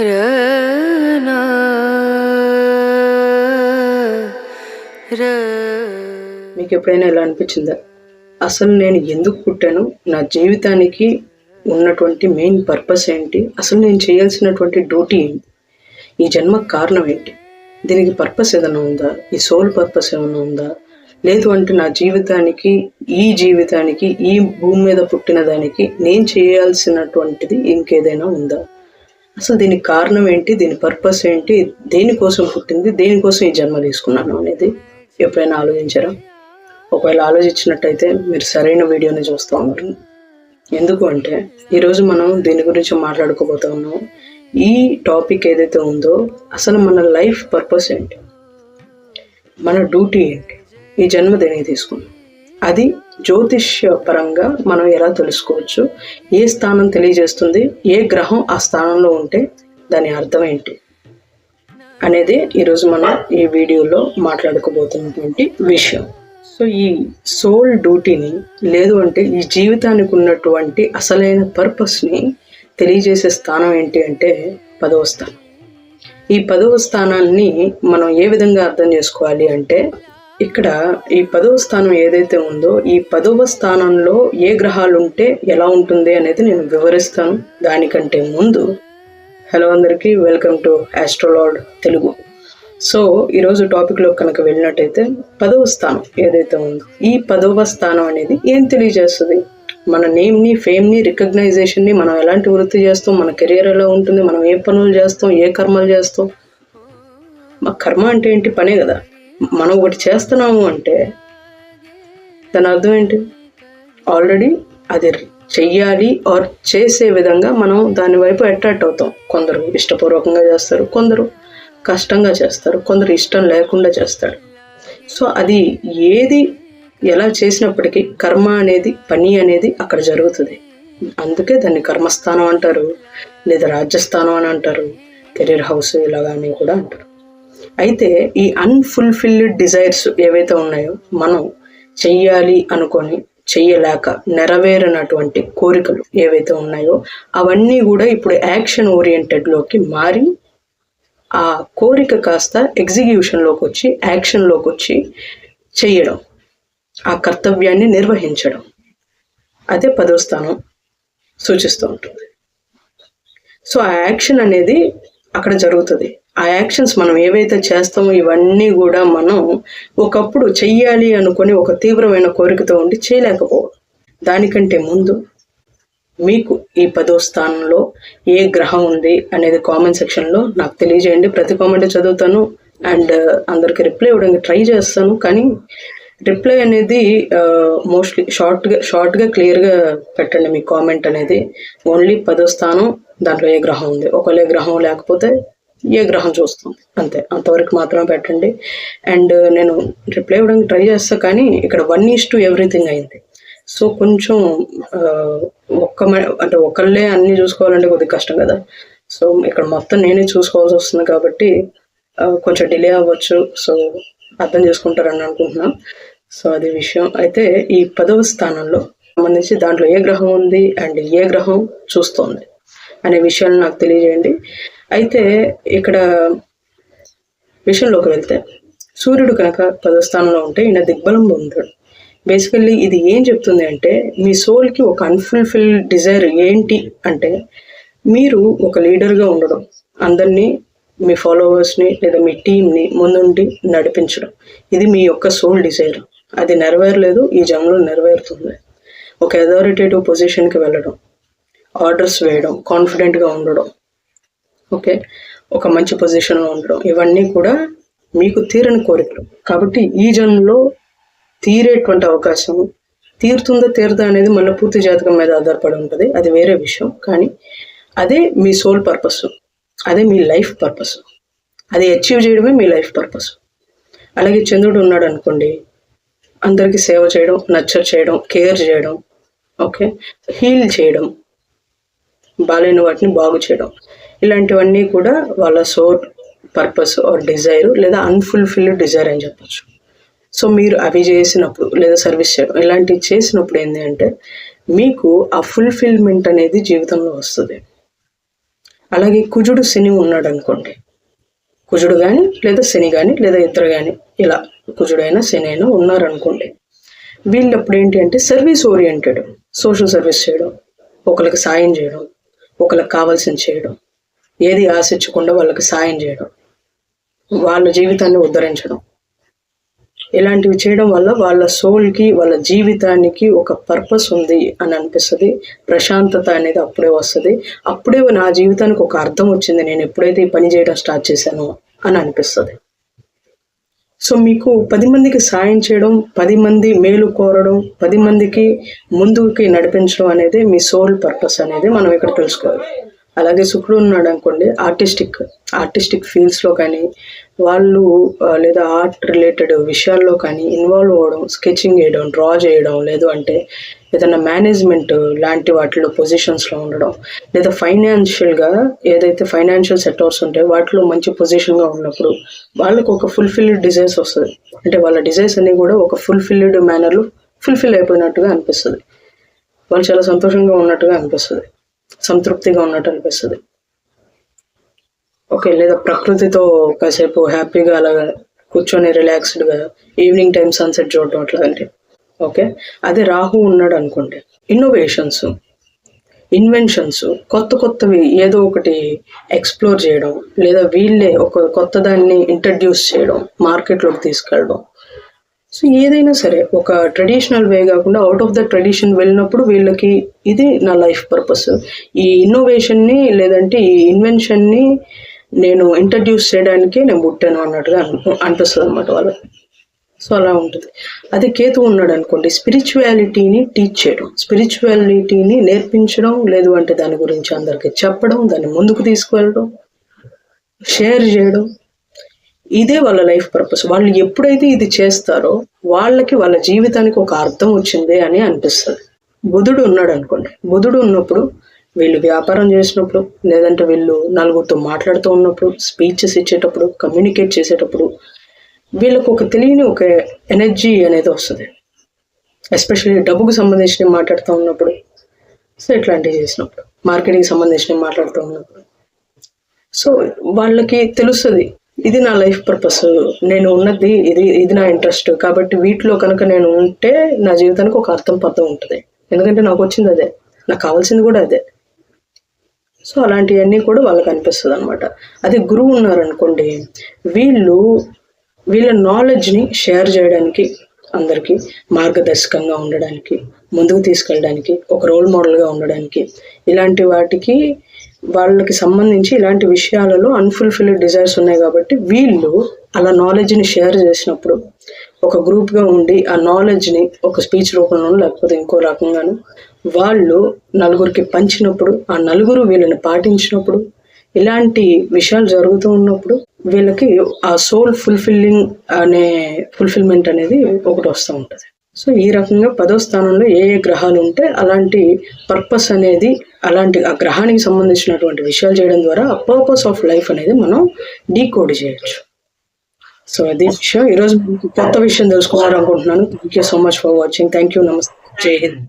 రా మీకు ఎప్పుడైనా ఇలా అనిపించిందా? అసలు నేను ఎందుకు పుట్టాను? నా జీవితానికి ఉన్నటువంటి మెయిన్ పర్పస్ ఏంటి? అసలు నేను చేయాల్సినటువంటి డ్యూటీ ఏంటి? ఈ జన్మకు కారణం ఏంటి? దీనికి పర్పస్ ఏదైనా ఉందా? ఈ సోల్ పర్పస్ ఏమైనా ఉందా? లేదు అంటే నా జీవితానికి ఈ జీవితానికి ఈ భూమి మీద పుట్టిన దానికి నేను చేయాల్సినటువంటిది ఇంకేదైనా ఉందా? అసలు దీనికి కారణం ఏంటి? దీని పర్పస్ ఏంటి? దేనికోసం పుట్టింది? దేనికోసం ఈ జన్మ తీసుకున్నాను అనేది ఎప్పుడైనా ఆలోచించారా? ఒకవేళ ఆలోచించినట్టయితే మీరు సరైన వీడియోని చూస్తూ ఉన్నారు. ఎందుకు అంటే ఈరోజు మనం దీని గురించి మాట్లాడుకోబోతా ఉన్నాం ఈ టాపిక్ ఏదైతే ఉందో అసలు మన లైఫ్ పర్పస్ ఏంటి? మన డ్యూటీ ఏంటి? ఈ జన్మ దేనికి తీసుకున్నాం? అది జ్యోతిష్య పరంగా మనం ఎలా తెలుసుకోవచ్చు? ఏ స్థానం తెలియజేస్తుంది? ఏ గ్రహం ఆ స్థానంలో ఉంటే దాని అర్థం ఏంటి? అనేది ఈరోజు మనం ఈ వీడియోలో మాట్లాడుకోబోతున్నటువంటి విషయం. సో ఈ సోల్ డ్యూటీని లేదు అంటే ఈ జీవితానికి ఉన్నటువంటి అసలైన పర్పస్ని తెలియజేసే స్థానం ఏంటి అంటే పదవ స్థానం. ఈ పదవ స్థానాన్ని మనం ఏ విధంగా అర్థం చేసుకోవాలి అంటే ఇక్కడ ఈ పదవ స్థానం ఏదైతే ఉందో ఈ పదవ స్థానంలో ఏ గ్రహాలు ఉంటే ఎలా ఉంటుంది అనేది నేను వివరిస్తాను. దానికంటే ముందు హలో అందరికీ వెల్కమ్ టు ఆస్ట్రోలాడ్ తెలుగు. సో ఈరోజు టాపిక్లో కనుక వెళ్ళినట్టయితే పదవ స్థానం ఏదైతే ఉందో ఈ పదవ స్థానం అనేది ఏం తెలియజేస్తుంది? మన నేమ్ని ఫేమ్ని రికగ్నైజేషన్ని మనం ఎలాంటి వృత్తి చేస్తాం? మన కెరియర్ ఎలా ఉంటుంది? మనం ఏ పనులు చేస్తాం? ఏ కర్మలు చేస్తాం? మా కర్మ అంటే ఏంటి? పనే కదా. మనం ఒకటి చేస్తున్నాము అంటే దాని అర్థం ఏంటి? ఆల్రెడీ అది చెయ్యాలి ఆర్ చేసే విధంగా మనం దాని వైపు అట్రాక్ట్ అవుతాం. కొందరు ఇష్టపూర్వకంగా చేస్తారు కొందరు కష్టంగా చేస్తారు కొందరు ఇష్టం లేకుండా చేస్తారు. సో అది ఏది ఎలా చేసినప్పటికీ కర్మ అనేది పని అనేది అక్కడ జరుగుతుంది. అందుకే దాన్ని కర్మస్థానం అంటారు లేదా రాజ్యస్థానం అని అంటారు కెరీర్ హౌస్ ఇలాగా అని కూడా అంటారు. అయితే ఈ అన్ఫుల్ఫిల్డ్ డిజైర్స్ ఏవైతే ఉన్నాయో మనం చెయ్యాలి అనుకొని చెయ్యలేక నెరవేరినటువంటి కోరికలు ఏవైతే ఉన్నాయో అవన్నీ కూడా ఇప్పుడు యాక్షన్ ఓరియంటెడ్లోకి మారి ఆ కోరిక కాస్త ఎగ్జిక్యూషన్లోకి వచ్చి యాక్షన్లోకి వచ్చి చేయడం ఆ కర్తవ్యాన్ని నిర్వహించడం. అదే పదో స్థానం సూచిస్తూ ఉంటుంది. సో ఆ యాక్షన్ అనేది అక్కడ జరుగుతుంది. ఆ యాక్షన్స్ మనం ఏవైతే చేస్తామో ఇవన్నీ కూడా మనం ఒకప్పుడు చెయ్యాలి అనుకొని ఒక తీవ్రమైన కోరికతో ఉండి చేయలేకపోవడం. దానికంటే ముందు మీకు ఈ పదో స్థానంలో ఏ గ్రహం ఉంది అనేది కామెంట్ సెక్షన్లో నాకు తెలియజేయండి. ప్రతి కామెంట్ చదువుతాను అండ్ అందరికి రిప్లై ఇవ్వడానికి ట్రై చేస్తాను. కానీ రిప్లై అనేది మోస్ట్లీ షార్ట్గా షార్ట్గా క్లియర్గా పెట్టండి మీ కామెంట్ అనేది. ఓన్లీ పదో స్థానం దాంట్లో ఏ గ్రహం ఉంది. ఒకవేళ గ్రహం లేకపోతే ఏ గ్రహం చూస్తుంది అంతే. అంతవరకు మాత్రమే పెట్టండి. అండ్ నేను రిప్లై ఇవ్వడానికి ట్రై చేస్తా కానీ ఇక్కడ వన్ ఈస్ టు ఎవ్రీథింగ్ అయింది. సో కొంచెం ఒక్క అంటే ఒకళ్ళే అన్ని చూసుకోవాలంటే కొద్దిగా కష్టం కదా. సో ఇక్కడ మొత్తం నేనే చూసుకోవాల్సి వస్తుంది కాబట్టి కొంచెం డిలే అవ్వచ్చు. సో అర్థం చేసుకుంటారని అనుకుంటున్నాను సో అది విషయం. అయితే ఈ పదవ స్థానంలో సంబంధించి దాంట్లో ఏ గ్రహం ఉంది అండ్ ఏ గ్రహం చూస్తోంది అనే విషయాలు నాకు తెలియజేయండి. అయితే ఇక్కడ విషయంలోకి వెళ్తే సూర్యుడు కనుక పదో స్థానంలో ఉంటే ఈయన దిగ్బలం పొందాడు బేసికల్లీ ఇది ఏం చెప్తుంది అంటే మీ సోల్కి ఒక అన్ఫుల్ఫిల్ డిజైర్ ఏంటి అంటే మీరు ఒక లీడర్గా ఉండడం అందరినీ మీ ఫాలోవర్స్ని లేదా మీ టీంని ముందుండి నడిపించడం. ఇది మీ యొక్క సోల్ డిజైర్ అది నెరవేరలేదు ఈ జన్మలో నెరవేరుతుంది. ఒక అథారిటేటివ్ పొజిషన్కి వెళ్ళడం ఆర్డర్స్ వేయడం కాన్ఫిడెంట్గా ఉండడం. ఓకే? ఒక మంచి పొజిషన్లో ఉండడం. ఇవన్నీ కూడా మీకు తీరని కోరికలు. కాబట్టి ఈ జన్మలో తీరేటువంటి అవకాశం తీరుతుందా తీరదా అనేది మళ్ళీ పూర్తి జాతకం మీద ఆధారపడి ఉంటుంది. అది వేరే విషయం. కానీ అదే మీ సోల్ పర్పస్ అదే మీ లైఫ్ పర్పస్ అది అచీవ్ చేయడమే మీ లైఫ్ పర్పస్ అలాగే చంద్రుడు ఉన్నాడు అనుకోండి అందరికీ సేవ చేయడం నచ్చ చేయడం కేర్ చేయడం ఓకే? హీల్ చేయడం బాలైన వాటిని బాగు చేయడం. ఇలాంటివన్నీ కూడా వాళ్ళ సోర్ పర్పస్ ఆర్ డిజైర్ లేదా అన్ఫుల్ఫిల్డ్ డిజైర్ అని చెప్పచ్చు. సో మీరు అవి చేసినప్పుడు లేదా సర్వీస్ చేయడం ఇలాంటివి చేసినప్పుడు ఏంటి అంటే మీకు ఆ ఫుల్ఫిల్మెంట్ అనేది జీవితంలో వస్తుంది. అలాగే కుజుడు శని ఉన్నాడు అనుకోండి. కుజుడు కానీ లేదా శని కానీ లేదా ఇద్దరు కానీ ఇలా కుజుడైనా శని అయినా ఉన్నారనుకోండి. వీళ్ళు అప్పుడు ఏంటి అంటే సర్వీస్ ఓరియంటెడ్ సోషల్ సర్వీస్ చేయడం ఒకరికి సాయం చేయడం ఒకరికి కావాల్సింది చేయడం ఏది ఆశించకుండా వాళ్ళకి సాయం చేయడం వాళ్ళ జీవితాన్ని ఉద్ధరించడం. ఇలాంటివి చేయడం వల్ల వాళ్ళ సోల్కి వాళ్ళ జీవితానికి ఒక పర్పస్ ఉంది అని అనిపిస్తుంది. ప్రశాంతత అనేది అప్పుడే వస్తుంది. అప్పుడే నా జీవితానికి ఒక అర్థం వచ్చింది నేను ఎప్పుడైతే ఈ పని చేయడం స్టార్ట్ చేశానో అని అనిపిస్తుంది. సో మీకు పది మందికి సాయం చేయడం పది మంది మేలు కోరడం పది మందికి ముందుకి నడిపించడం అనేది మీ సోల్ పర్పస్ అనేది మనం ఇక్కడ తెలుసుకోవాలి. అలాగే శుక్రుడు ఉన్నాడు అనుకోండి ఆర్టిస్టిక్ ఆర్టిస్టిక్ ఫీల్డ్స్లో కానీ వాళ్ళు లేదా ఆర్ట్ రిలేటెడ్ విషయాల్లో కానీ ఇన్వాల్వ్ అవ్వడం స్కెచింగ్ చేయడం డ్రా చేయడం లేదు అంటే ఏదైనా మేనేజ్మెంట్ లాంటి వాటిలో పొజిషన్స్లో ఉండడం లేదా ఫైనాన్షియల్గా ఏదైతే ఫైనాన్షియల్ సెక్టర్స్ ఉంటాయో వాటిలో మంచి పొజిషన్గా ఉన్నప్పుడు వాళ్ళకు ఒక ఫుల్ఫిల్డ్ డిజైర్స్ వస్తుంది. అంటే వాళ్ళ డిజైర్స్ అన్నీ కూడా ఒక ఫుల్ఫిల్డ్ మేనర్లో ఫుల్ఫిల్ అయిపోయినట్టుగా అనిపిస్తుంది. వాళ్ళు చాలా సంతోషంగా ఉన్నట్టుగా అనిపిస్తుంది. సంతృప్తిగా ఉన్నట్టు అనిపిస్తుంది. ఓకే లేదా ప్రకృతితో కాసేపు హ్యాపీగా అలాగా కూర్చొని రిలాక్స్డ్గా ఈవినింగ్ టైం సన్సెట్ చూడటం అట్లాంటి ఓకే అదే రాహు ఉన్నాడు అనుకోండి ఇన్నోవేషన్స్ ఇన్వెన్షన్స్ కొత్త కొత్తవి ఏదో ఒకటి ఎక్స్ప్లోర్ చేయడం లేదా వీళ్ళే ఒక కొత్త దాన్ని ఇంట్రడ్యూస్ చేయడం మార్కెట్లోకి తీసుకెళ్ళడం సో ఏదైనా సరే ఒక ట్రెడిషనల్ వే కాకుండా అవుట్ ఆఫ్ ద ట్రెడిషన్ వెళ్ళినప్పుడు వీళ్ళకి ఇది నా లైఫ్ పర్పస్ ఈ ఇన్నోవేషన్ని లేదంటే ఈ ఇన్వెన్షన్ని నేను ఇంట్రడ్యూస్ చేయడానికి నేను పుట్టాను అన్నట్టుగా అనిపిస్తుంది అనమాట వాళ్ళకి. సో అలా ఉంటుంది. అదే కేతు ఉన్నాడు అనుకోండి స్పిరిచువాలిటీని టీచ్ చేయడం స్పిరిచువాలిటీని నేర్పించడం లేదు అంటే దాని గురించి అందరికీ చెప్పడం దాన్ని ముందుకు తీసుకువెళ్ళడం షేర్ చేయడం ఇదే వాళ్ళ లైఫ్ పర్పస్. వాళ్ళు ఎప్పుడైతే ఇది చేస్తారో వాళ్ళకి వాళ్ళ జీవితానికి ఒక అర్థం వచ్చింది అని అనిపిస్తుంది. బుధుడు ఉన్నాడు అనుకోండి. బుధుడు ఉన్నప్పుడు వీళ్ళు వ్యాపారం చేసినప్పుడు లేదంటే వీళ్ళు నలుగురితో మాట్లాడుతూ ఉన్నప్పుడు స్పీచెస్ ఇచ్చేటప్పుడు కమ్యూనికేట్ చేసేటప్పుడు వీళ్ళకు ఒక తెలియని ఒక ఎనర్జీ అనేది వస్తుంది. ఎస్పెషల్లీ డబ్బుకు సంబంధించినవి మాట్లాడుతూ ఉన్నప్పుడు సో ఇట్లాంటివి చేసినప్పుడు మార్కెటింగ్ సంబంధించినవి మాట్లాడుతూ ఉన్నప్పుడు. సో వాళ్ళకి తెలుస్తుంది ఇది నా లైఫ్ పర్పస్ నేను ఉన్నది ఇది ఇది నా ఇంట్రెస్ట్ కాబట్టి వీటిలో కనుక నేను ఉంటే నా జీవితానికి ఒక అర్థం పర్థం ఉంటుంది. ఎందుకంటే నాకు వచ్చింది అదే. నాకు కావాల్సింది కూడా అదే. సో అలాంటివన్నీ కూడా వాళ్ళకి అనిపిస్తుంది అనమాట అది గురువు ఉన్నారనుకోండి వీళ్ళు వీళ్ళ నాలెడ్జ్ని షేర్ చేయడానికి అందరికీ మార్గదర్శకంగా ఉండడానికి ముందుకు తీసుకెళ్ళడానికి ఒక రోల్ మోడల్గా ఉండడానికి ఇలాంటి వాటికి వాళ్ళకి సంబంధించి ఇలాంటి విషయాలలో అన్ఫుల్ఫిల్డ్ డిజైర్స్ ఉన్నాయి కాబట్టి వీళ్ళు అలా నాలెడ్జ్ని షేర్ చేసినప్పుడు ఒక గ్రూప్గా ఉండి ఆ నాలెడ్జ్ని ఒక స్పీచ్ రూపంలోనూ లేకపోతే ఇంకో రకంగాను వాళ్ళు నలుగురికి పంచినప్పుడు ఆ నలుగురు వీళ్ళని పాటించినప్పుడు ఇలాంటి విషయాలు జరుగుతూ ఉన్నప్పుడు వీళ్ళకి ఆ సోల్ ఫుల్ఫిల్లింగ్ అనే ఫుల్ఫిల్మెంట్ అనేది ఒకటి వస్తూ ఉంటుంది. సో ఈ రకంగా పదో స్థానంలో ఏ ఏ గ్రహాలు ఉంటే అలాంటి పర్పస్ అనేది అలాంటి ఆ గ్రహానికి సంబంధించినటువంటి విషయాలు చేయడం ద్వారా ఆ పర్పస్ ఆఫ్ లైఫ్ అనేది మనం డీకోడ్ చేయొచ్చు. సో అది విషయం. ఈరోజు కొత్త విషయం తెలుసుకోవాలనుకుంటున్నాను. Thank you so much for watching thank you నమస్తే జై హింద్